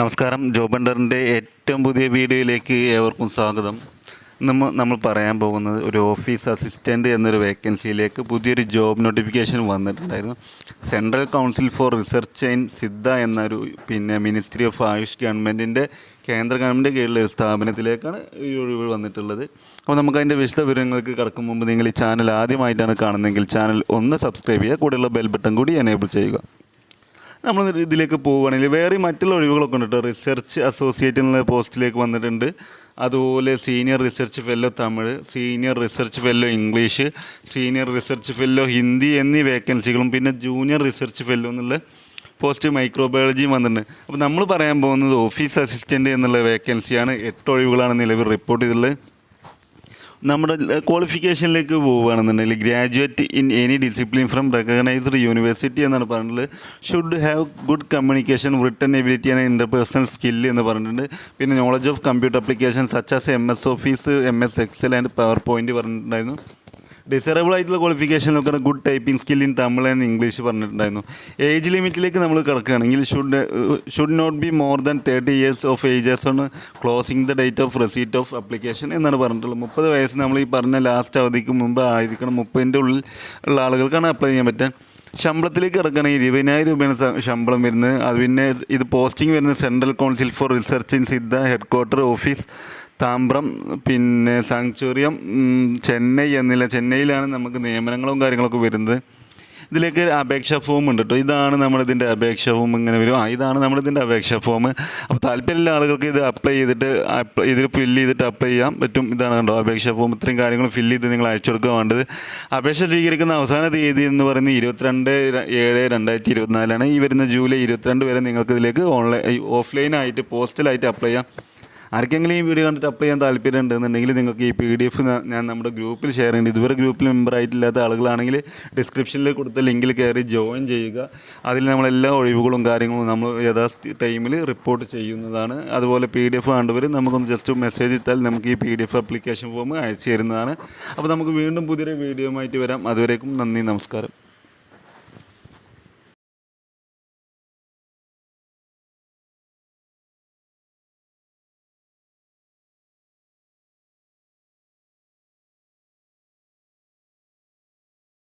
നമസ്കാരം. ജോബണ്ടറിന്റെ ഏറ്റവും പുതിയ വീഡിയോയിലേക്ക് ഏവർക്കും സ്വാഗതം. നമ്മൾ നമ്മൾ പറയാൻ പോകുന്നത് ഒരു ഓഫീസ് അസിസ്റ്റന്റ് എന്നൊരു വേക്കൻസിയിലേക്ക് പുതിയൊരു ജോബ് നോട്ടിഫിക്കേഷൻ വന്നിട്ടുണ്ടായിരുന്നു. Central council for research in Siddha എന്നൊരു പിന്നെ മിനിസ്ട്രി ഓഫ് ആയുഷ് ഗവൺമെന്റിന്റെ കേന്ദ്ര ഗവൺമെന്റ് കീഴിലുള്ള ഒരു സ്ഥാപനത്തിലേക്കാണ് ഈ ഒഴിവ് വന്നിട്ടുള്ളത്. അപ്പോൾ നമുക്ക് അതിന്റെ വിശദ വിവരങ്ങൾക്ക് കടക്കും മുമ്പ് നിങ്ങൾ ഈ ചാനൽ ആദ്യമായിട്ടാണ് കാണുന്നതെങ്കിൽ ചാനൽ ഒന്ന് സബ്സ്ക്രൈബ് ചെയ്യുക. കൂടെയുള്ള ബെൽ ബട്ടൺ കൂടി എനേബിൾ ചെയ്യുക. നമ്മൾ ഇതിലേക്ക് പോവുകയാണെങ്കിൽ വേറെ മറ്റുള്ള ഒഴിവുകളൊക്കെ ഉണ്ട് കേട്ടോ. റിസർച്ച് അസോസിയേറ്റ് എന്ന പോസ്റ്റിലേക്ക് വന്നിട്ടുണ്ട്. അതുപോലെ senior research fellow Tamil senior research fellow English senior research fellow Hindi എന്നീ വേക്കൻസികളും പിന്നെ ജൂനിയർ റിസർച്ച് ഫെല്ലോ എന്നുള്ള പോസ്റ്റ് മൈക്രോബയോളജിയും വന്നിട്ടുണ്ട്. അപ്പോൾ നമ്മൾ പറയാൻ പോകുന്നത് ഓഫീസ് അസിസ്റ്റന്റ് എന്നുള്ള വേക്കൻസിയാണ് എട്ട് ഒഴിവുകളാണ് നിലവിൽ റിപ്പോർട്ട് ചെയ്തിട്ടുള്ളത്. നമ്മുടെ ക്വാളിഫിക്കേഷനിലേക്ക് പോവുകയാണെന്നുണ്ടെങ്കിൽ graduate in any discipline from recognized university എന്നാണ് പറഞ്ഞിട്ടുള്ളത്. Should have good communication written ability and interpersonal skill എന്ന് പറഞ്ഞിട്ടുണ്ട്. പിന്നെ knowledge of computer application such as M S Office M S Excel and PowerPoint പറഞ്ഞിട്ടുണ്ടായിരുന്നു. Desirable ആയിട്ടുള്ള qualification നോക്കുന്ന good typing skill in Tamil and English പറഞ്ഞിട്ടുണ്ടായിരുന്നു. Age ലിമിറ്റിലേക്ക് നമ്മൾ കിടക്കുകയാണെങ്കിൽ should should not be more than thirty years of ages on closing the date of receipt of application എന്നാണ് പറഞ്ഞിട്ടുള്ളത്. മുപ്പത് വയസ്സ് നമ്മൾ ഈ പറഞ്ഞ ലാസ്റ്റ് അവധിക്ക് മുമ്പ് ആയിരിക്കണം. മുപ്പതിന്റെ ഉള്ളിൽ ഉള്ള ആളുകൾക്കാണ് അപ്ലൈ ചെയ്യാൻ പറ്റുക. ശമ്പളത്തിലേക്ക് കിടക്കുകയാണെങ്കിൽ ഇരുപതിനായിരം രൂപയാണ് ശമ്പളം വരുന്നത്. അത് പിന്നെ ഇത് പോസ്റ്റിംഗ് വരുന്നത് central council for research in Siddha head quarter office Tambaram പിന്നെ സാങ്ച്വറിയം ചെന്നൈ എന്നില്ല. ചെന്നൈയിലാണ് നമുക്ക് നിയമനങ്ങളും കാര്യങ്ങളൊക്കെ വരുന്നത്. ഇതിലേക്ക് അപേക്ഷാ ഫോം ഉണ്ട് കേട്ടോ ഇതാണ് നമ്മളിതിന്റെ അപേക്ഷാ ഫോം ഇങ്ങനെ വരും. ആ ഇതാണ് നമ്മളിതിന്റെ അപേക്ഷാ ഫോം അപ്പോൾ താല്പര്യമുള്ള ആളുകൾക്ക് ഇത് അപ്ലൈ ചെയ്തിട്ട് ഇതിൽ ഫില്ല് ചെയ്തിട്ട് അപ്ലൈ ചെയ്യാം. പറ്റും ഇതാണ് കണ്ടോ അപേക്ഷാ ഫോം ഇത്രയും കാര്യങ്ങൾ ഫില്ല് ചെയ്ത് നിങ്ങൾ അയച്ചു കൊടുക്കുക വേണ്ടത്. അപേക്ഷ സ്വീകരിക്കുന്ന അവസാന തീയതി എന്ന് പറയുന്നത് ഇരുപത്തിരണ്ട് ഏഴ് രണ്ടായിരത്തി ഇരുപത്തിനാലാണ് ഈ വരുന്ന ജൂലൈ ഇരുപത്തിരണ്ട് വരെ നിങ്ങൾക്ക് ഇതിലേക്ക് ഓൺലൈൻ ഓഫ്ലൈനായിട്ട് പോസ്റ്റലായിട്ട് അപ്ലൈ ചെയ്യാം. ആർക്കെങ്കിലും ഈ വീഡിയോ കണ്ടിട്ട് അപ്ലൈ ചെയ്യാൻ താല്പര്യം ഉണ്ടെന്നുണ്ടെങ്കിൽ നിങ്ങൾക്ക് ഈ പി ഡി എഫ് ഞാൻ നമ്മുടെ ഗ്രൂപ്പിൽ ഷെയർ ചെയ്യുന്നുണ്ട്. ഇതുവരെ ഗ്രൂപ്പിൽ മെമ്പർ ആയിട്ടില്ലാത്ത ആളുകളാണെങ്കിൽ ഡിസ്ക്രിപ്ഷനിൽ കൊടുത്ത ലിങ്കിൽ കയറി ജോയിൻ ചെയ്യുക. അതിൽ നമ്മളെല്ലാ ഒഴിവുകളും കാര്യങ്ങളും നമ്മൾ യഥാസ്ഥ ടൈമിൽ റിപ്പോർട്ട് ചെയ്യുന്നതാണ്. അതുപോലെ പി ഡി എഫ് കണ്ടുവരും നമുക്കൊന്ന് ജസ്റ്റ് മെസ്സേജ് ഇട്ടാൽ നമുക്ക് ഈ P D F application form അയച്ചു തരുന്നതാണ്. അപ്പോൾ നമുക്ക് വീണ്ടും പുതിയൊരു വീഡിയോ ആയിട്ട് വരാം. അതുവരേക്കും നന്ദി നമസ്കാരം.